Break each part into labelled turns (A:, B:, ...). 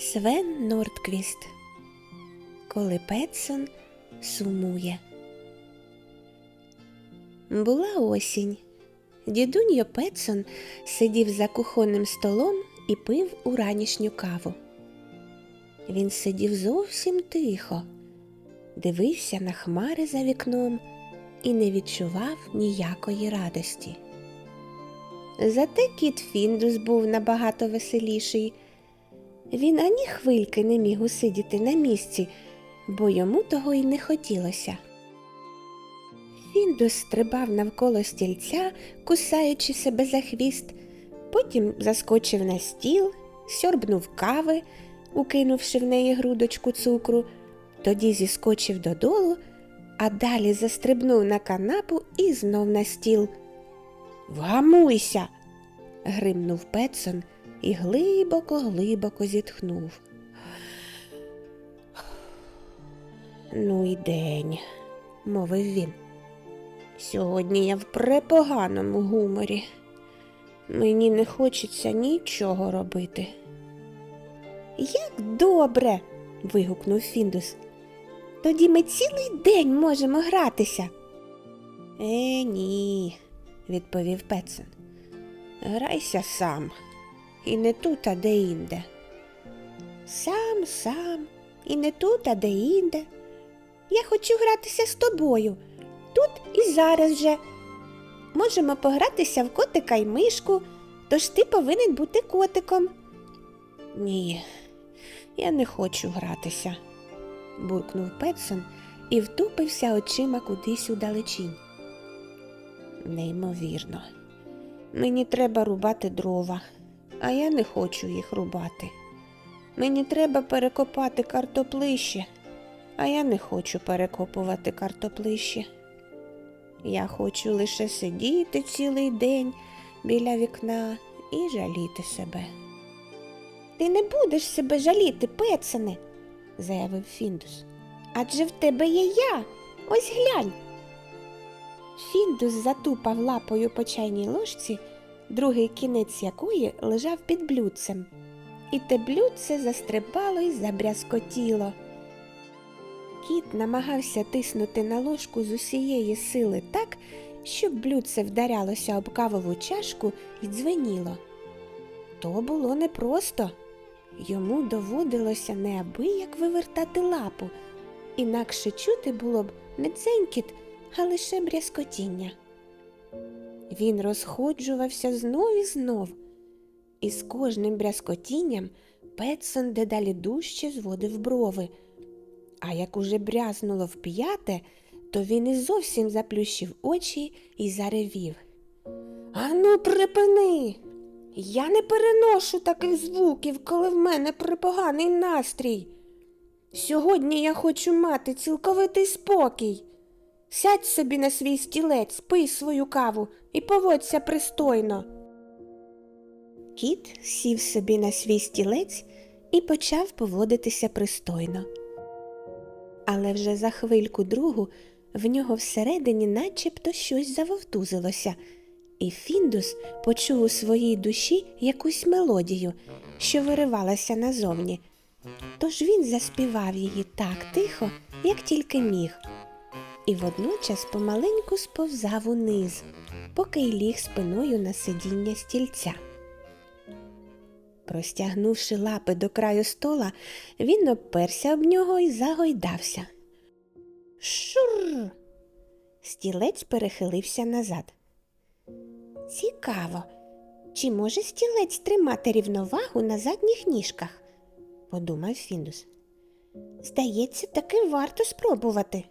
A: Свен Нордквіст. Коли Петсон сумує. Була осінь. Дідуньо Петсон сидів за кухонним столом і пив уранішню каву. Він сидів зовсім тихо, дивився на хмари за вікном і не відчував ніякої радості. Зате кіт Фіндус був набагато веселіший. Він ані хвильки не міг усидіти на місці, бо йому того й не хотілося. Фіндус стрибав навколо стільця, кусаючи себе за хвіст, потім заскочив на стіл, сьорбнув кави, укинувши в неї грудочку цукру, тоді зіскочив додолу, а далі застрибнув на канапу і знов на стіл. Вгамуйся. гримнув Петсон і глибоко-глибоко зітхнув. Ну і день, мовив він. Сьогодні я в препоганому гуморі. Мені не хочеться нічого робити. Як добре. вигукнув Фіндус. Тоді ми цілий день можемо гратися. Е, ні, відповів Петсон. Грайся сам. І не тут, а де інде. Сам, сам, і не тут, а де інде. Я хочу гратися з тобою. Тут і зараз же. Можемо погратися в котика й мишку, тож ти повинен бути котиком. Ні, я не хочу гратися, буркнув Петсон і втупився очима кудись удалечінь. Неймовірно, мені треба рубати дрова, а я не хочу їх рубати. Мені треба перекопати картоплище, а я не хочу перекопувати картоплище. Я хочу лише сидіти цілий день біля вікна і жаліти себе. Ти не будеш себе жаліти, Петсене, заявив Фіндус. Адже в тебе є я. Ось глянь. Фіндус затупав лапою по чайній ложці, другий кінець якої лежав під блюдцем, і те блюдце застрибало й забрязкотіло. Кіт намагався тиснути на ложку з усієї сили так, щоб блюдце вдарялося об кавову чашку і дзвеніло. То було непросто. Йому доводилося неабияк вивертати лапу, інакше чути було б не дзенькіт, а лише брязкотіння. Він розходжувався знов і знов, і з кожним брязкотінням Петсон дедалі дужче зводив брови. А як уже брязнуло в п'яте, то він і зовсім заплющив очі і заревів. Ану, припини. Я не переношу таких звуків, коли в мене припоганий настрій. Сьогодні я хочу мати цілковитий спокій. Сядь собі на свій стілець, пий свою каву і поводься пристойно. Кіт сів собі на свій стілець і почав поводитися пристойно. Але вже за хвильку другу в нього всередині начебто щось завовтузилося, і Фіндус почув у своїй душі якусь мелодію, що виривалася назовні. Тож він заспівав її так тихо, як тільки міг, і водночас помаленьку сповзав униз, поки й ліг спиною на сидіння стільця. Простягнувши лапи до краю стола, він обперся об нього і загойдався. Шур. Стілець перехилився назад. Цікаво, чи може стілець тримати рівновагу на задніх ніжках? подумав Фіндус. Здається, таки варто спробувати.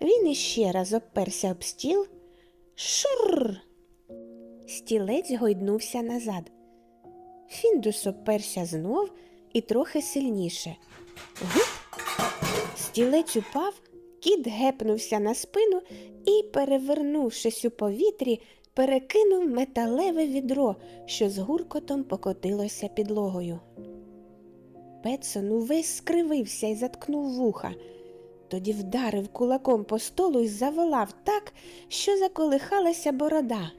A: Він іще раз обперся об стіл. Шур. Стілець гойднувся назад. Фіндус оперся знов і трохи сильніше. Гуп! Стілець упав, кіт гепнувся на спину і, перевернувшись у повітрі, перекинув металеве відро, що з гуркотом покотилося підлогою. Петсон увесь скривився і заткнув вуха. Тоді вдарив кулаком по столу і заволав так, що заколихалася борода.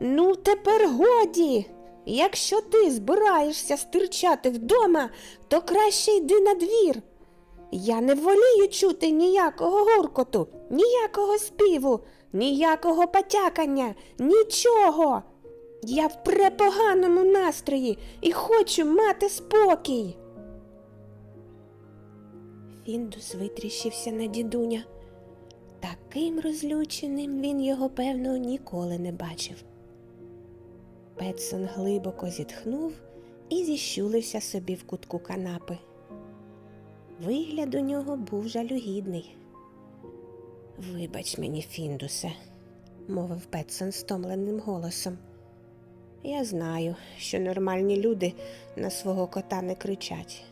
A: Ну, тепер годі. Якщо ти збираєшся стирчати вдома, то краще йди на двір. Я не волію чути ніякого гуркоту, ніякого співу, ніякого потякання, нічого. Я в препоганому настрої і хочу мати спокій. Фіндус витріщився на дідуня. Таким розлюченим він його, певно, ніколи не бачив. Петсон глибоко зітхнув і зіщулився собі в кутку канапи. Вигляд у нього був жалюгідний. Вибач мені, Фіндусе, мовив Петсон стомленим голосом. Я знаю, що нормальні люди на свого кота не кричать.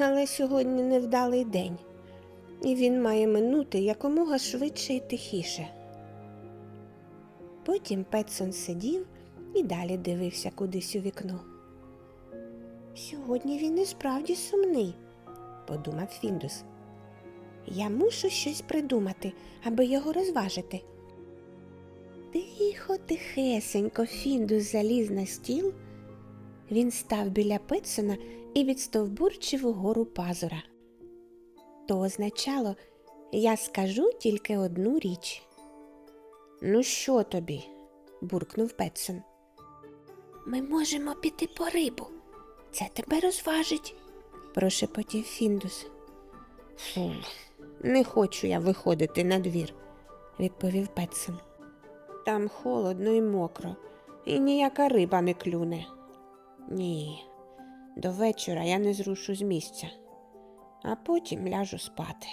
A: Але сьогодні невдалий день, і він має минути якомога швидше і тихіше. Потім Петсон сидів і далі дивився кудись у вікно. Сьогодні він і справді сумний, подумав Фіндус. Я мушу щось придумати, аби його розважити. Тихо, тихесенько Фіндус заліз на стіл. Він став біля Петсона і відстовбурчив угору пазура. То означало, я скажу тільки одну річ. Ну, що тобі? буркнув Петсон. Ми можемо піти по рибу. Це тебе розважить, прошепотів Фіндус. Фу, не хочу я виходити на двір, відповів Петсон. Там холодно і мокро, і ніяка риба не клюне. Ні, до вечора я не зрушу з місця, а потім ляжу спати.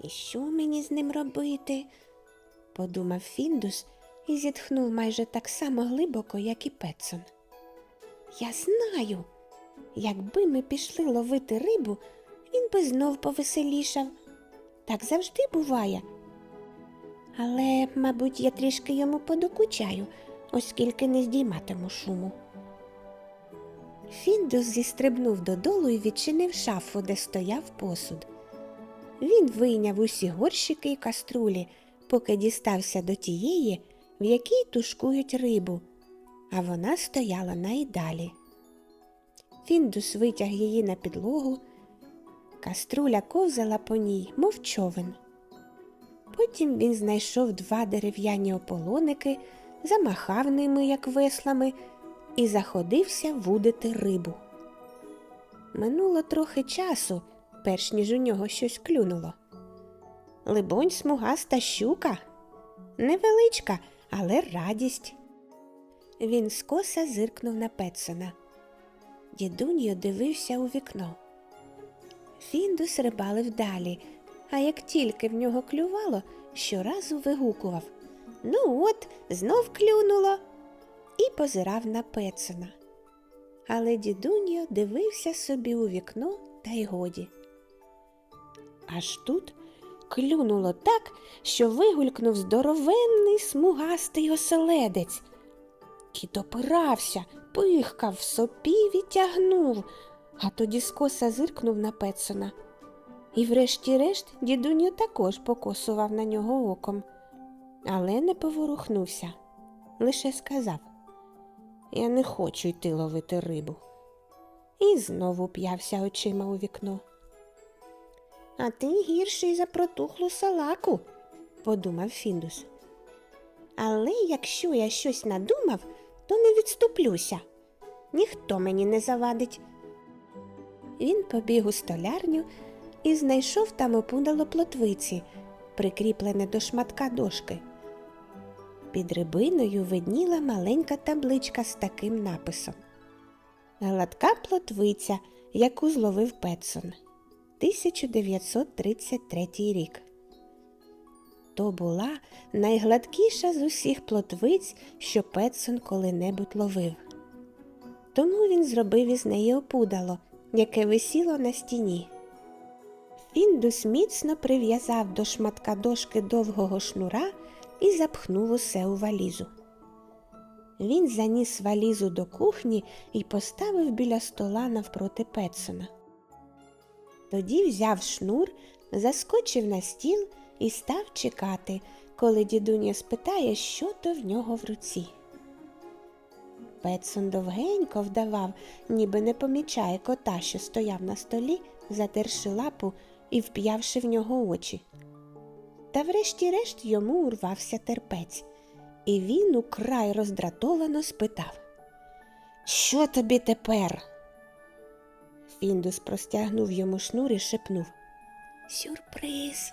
A: І що мені з ним робити? подумав Фіндус і зітхнув майже так само глибоко, як і Петсон. Я знаю, якби ми пішли ловити рибу, він би знов повеселішав. Так завжди буває. Але, мабуть, я трішки йому подокучаю, оскільки не здійматиму шуму. Фіндус зістрибнув додолу і відчинив шафу, де стояв посуд. Він вийняв усі горщики й каструлі, поки дістався до тієї, в якій тушкують рибу, а вона стояла найдалі. Фіндус витяг її на підлогу, каструля ковзала по ній, мов човен. Потім він знайшов два дерев'яні ополоники, замахав ними, як веслами, і заходився вудити рибу. Минуло трохи часу, перш ніж у нього щось клюнуло. Либонь, смугаста щука, невеличка, але радість. Він скоса зиркнув на Петсона. Дідуньо дивився у вікно. Фіндус рибалив далі, а як тільки в нього клювало, щоразу вигукував Ну от, знов клюнуло, і позирав на Петсона. Але дідуньо дивився собі у вікно та й годі. Аж тут клюнуло так, що вигулькнув здоровенний смугастий оселедець. Кіт опирався, пихкав, сопів і тягнув, а тоді скоса зиркнув на Петсона. І врешті-решт дідуню також покосував на нього оком, але не поворухнувся, лише сказав Я не хочу йти ловити рибу. І знову п'явся очима у вікно. А ти гірший за протухлу салаку, подумав Фіндус. Але якщо я щось надумав, то не відступлюся. Ніхто мені не завадить. Він побіг у столярню і знайшов там опудало плотвиці, прикріплене до шматка дошки. Під рибиною видніла маленька табличка з таким написом Гладка плотвиця, яку зловив Петсон. 1933 рік. То була найгладкіша з усіх плотвиць, що Петсон коли-небудь ловив. Тому він зробив із неї опудало, яке висіло на стіні. Фіндус міцно прив'язав до шматка дошки довгого шнура і запхнув усе у валізу. Він заніс валізу до кухні і поставив біля стола навпроти Петсона. Тоді взяв шнур, заскочив на стіл і став чекати, коли дідуня спитає, що то в нього в руці. Петсон довгенько вдавав, ніби не помічає кота, що стояв на столі, затерши лапу і вп'явши в нього очі. Та врешті-решт йому урвався терпець, і він украй роздратовано спитав Що тобі тепер? Фіндус простягнув йому шнур і шепнув Сюрприз.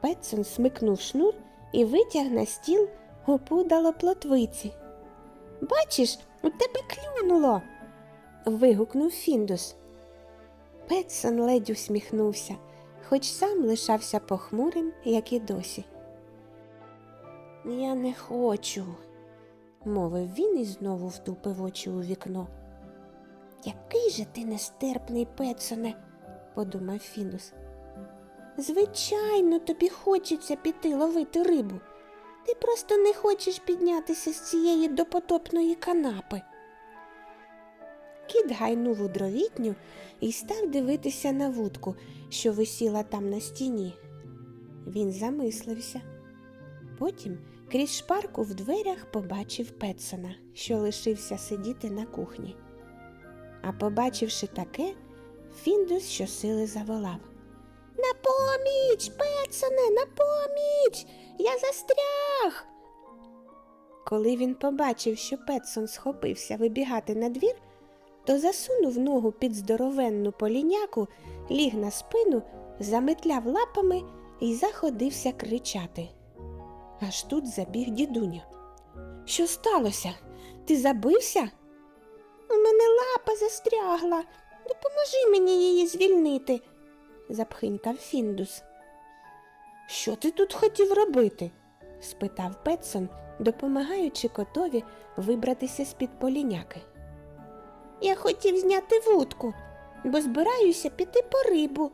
A: Петсон смикнув шнур і витяг на стіл опудало плотвиці. Бачиш, у тебе клюнуло. вигукнув Фіндус. Петсон ледь усміхнувся, хоч сам лишався похмурим, як і досі. Я не хочу, мовив він і знову втупив очі у вікно. Який же ти нестерпний, Петсоне, подумав Фіндус. Звичайно, тобі хочеться піти ловити рибу. Ти просто не хочеш піднятися з цієї допотопної канапи. Кіт гайнув у дровітню і став дивитися на вудку, що висіла там на стіні. Він замислився. Потім крізь шпарку в дверях побачив Петсона, що лишився сидіти на кухні. А побачивши таке, Фіндус щосили заволав. На поміч, Петсоне, на поміч! Я застряг. Коли він побачив, що Петсон схопився вибігати на двір, то засунув ногу під здоровенну поліняку, ліг на спину, заметляв лапами і заходився кричати. Аж тут забіг дідуня. Що сталося? Ти забився? У мене лапа застрягла. Допоможи мені її звільнити, запхинькав Фіндус. Що ти тут хотів робити? спитав Петсон, допомагаючи котові вибратися з-під поліняки. Я хотів зняти вудку, бо збираюся піти по рибу,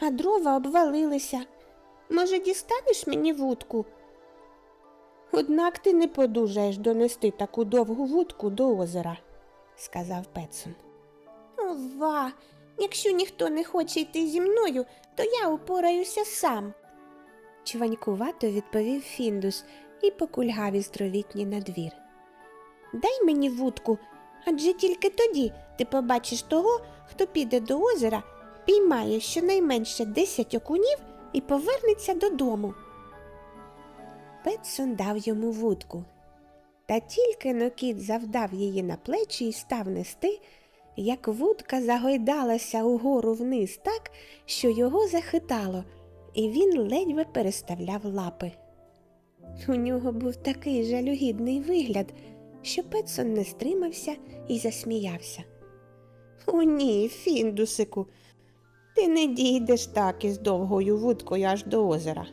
A: а дрова обвалилися. Може, дістанеш мені вудку? Однак ти не подужаєш донести таку довгу вудку до озера, сказав Петсон. Ова, якщо ніхто не хоче йти зі мною, то я упораюся сам. Чванькувато відповів Фіндус і покульгав із дровітні на двір. Дай мені вудку, адже тільки тоді ти побачиш того, хто піде до озера, піймає щонайменше десять окунів і повернеться додому. Петсон дав йому вудку. Та тільки но кіт завдав її на плечі і став нести, як вудка загойдалася угору вниз так, що його захитало, і він ледве переставляв лапи. У нього був такий жалюгідний вигляд, що Петсон не стримався і засміявся. О, ні, Фіндусику, ти не дійдеш так із довгою вудкою аж до озера.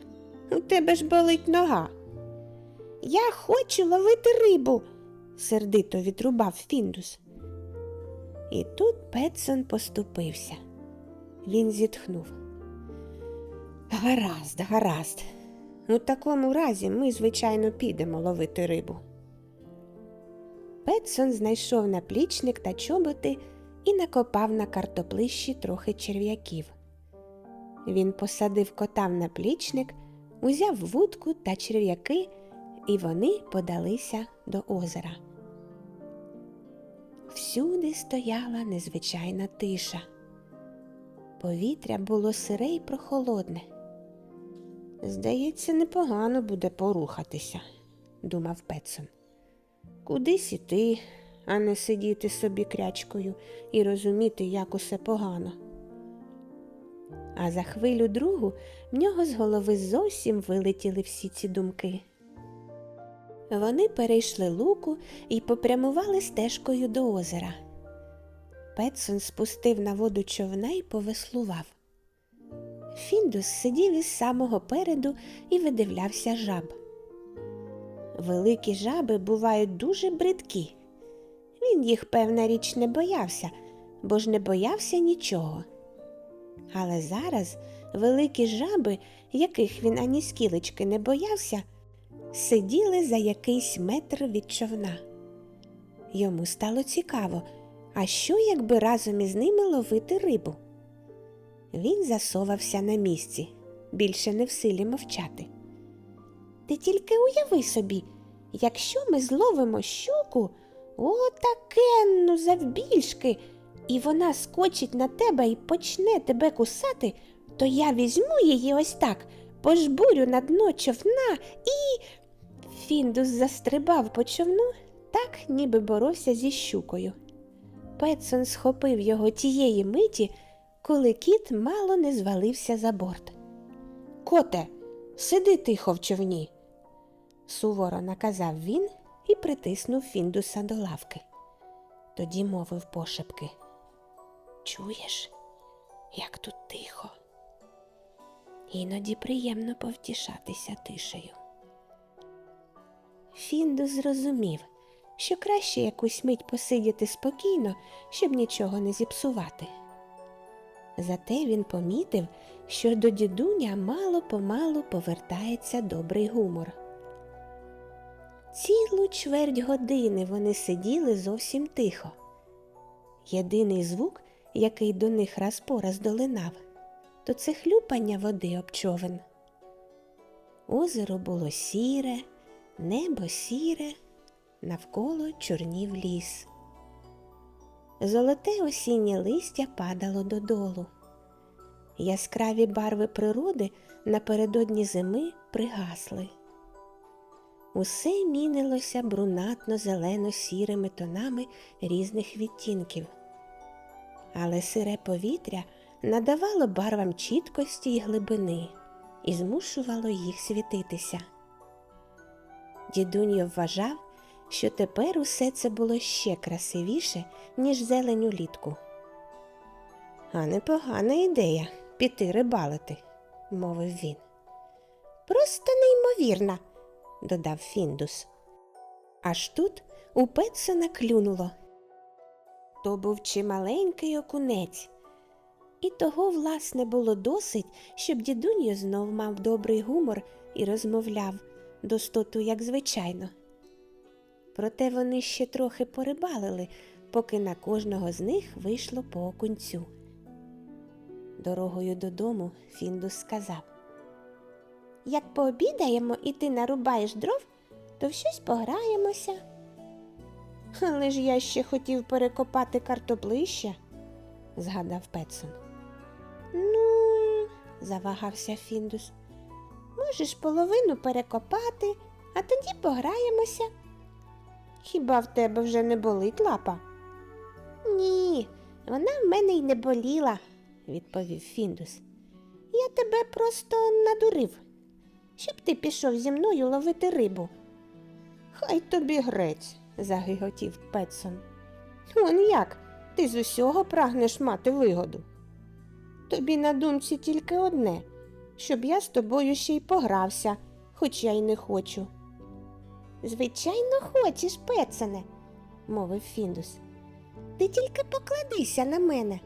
A: У тебе ж болить нога. Я хочу ловити рибу, сердито відрубав Фіндус. І тут Петсон поступився. Він зітхнув. Гаразд, гаразд. У такому разі ми, звичайно, підемо ловити рибу. Петсон знайшов наплічник та чоботи і накопав на картоплищі трохи черв'яків. Він посадив кота в наплічник, узяв вудку та черв'яки, і вони подалися до озера. Всюди стояла незвичайна тиша. Повітря було сире й прохолодне. Здається, непогано буде порухатися, думав Петсон. Кудись іти, а не сидіти собі крячкою і розуміти, як усе погано. А за хвилю другу в нього з голови зовсім вилетіли всі ці думки. Вони перейшли луку і попрямували стежкою до озера. Петсон спустив на воду човна і повеслував. Фіндус сидів із самого переду і видивлявся жаб. Великі жаби бувають дуже бридкі. Він їх, певна річ, не боявся, бо ж не боявся нічого. Але зараз великі жаби, яких він ані скілечки не боявся, сиділи за якийсь метр від човна. Йому стало цікаво, а що, якби разом із ними ловити рибу? Він засовався на місці, більше не в силі мовчати. Ти тільки уяви собі, якщо ми зловимо щуку, Отакенну завбільшки, і вона скочить на тебе і почне тебе кусати, то я візьму її ось так, пожбурю на дно човна і. Фіндус застрибав по човну, так ніби боровся зі щукою. Петсон схопив його тієї миті, коли кіт мало не звалився за борт. Коте, сиди тихо в човні, суворо наказав він і притиснув Фіндуса до лавки. Тоді мовив пошепки. Чуєш, як тут тихо? Іноді приємно повтішатися тишею. Фіндус зрозумів, що краще якусь мить посидіти спокійно, щоб нічого не зіпсувати. Зате він помітив, що до дідуня мало помалу повертається добрий гумор. Цілу чверть години вони сиділи зовсім тихо. Єдиний звук, який до них раз по раз долинав, то це хлюпання води об човен. Озеро було сіре, небо сіре, навколо чорнів ліс. Золоте осіннє листя падало додолу. Яскраві барви природи напередодні зими пригасли. Усе мінилося брунатно-зелено-сірими тонами різних відтінків. Але сире повітря надавало барвам чіткості й глибини і змушувало їх світитися. Дідуньо вважав, що тепер усе це було ще красивіше, ніж зелень улітку. А непогана ідея піти рибалити, мовив він. Просто неймовірна, додав Фіндус. Аж тут у Петсона клюнуло. То був чималенький окунець, і того, власне, було досить, щоб дідуньо знов мав добрий гумор і розмовляв достоту, як звичайно. Проте вони ще трохи порибалили, поки на кожного з них вийшло по окунцю. Дорогою додому Фіндус сказав Як пообідаємо і ти нарубаєш дров, то в щось пограємося. Але ж я ще хотів перекопати картоплище, згадав Петсон. Ну, завагався Фіндус, можеш половину перекопати, а тоді пограємося. Хіба в тебе вже не болить лапа? Ні, вона в мене й не боліла, відповів Фіндус. Я тебе просто надурив, щоб ти пішов зі мною ловити рибу. Хай тобі грець, загиготів Петсон. Он як? Ти з усього прагнеш мати вигоду. Тобі на думці тільки одне, щоб я з тобою ще й погрався, хоч я й не хочу. Звичайно, хочеш, Петсоне, мовив Фіндус. Ти тільки покладися на мене.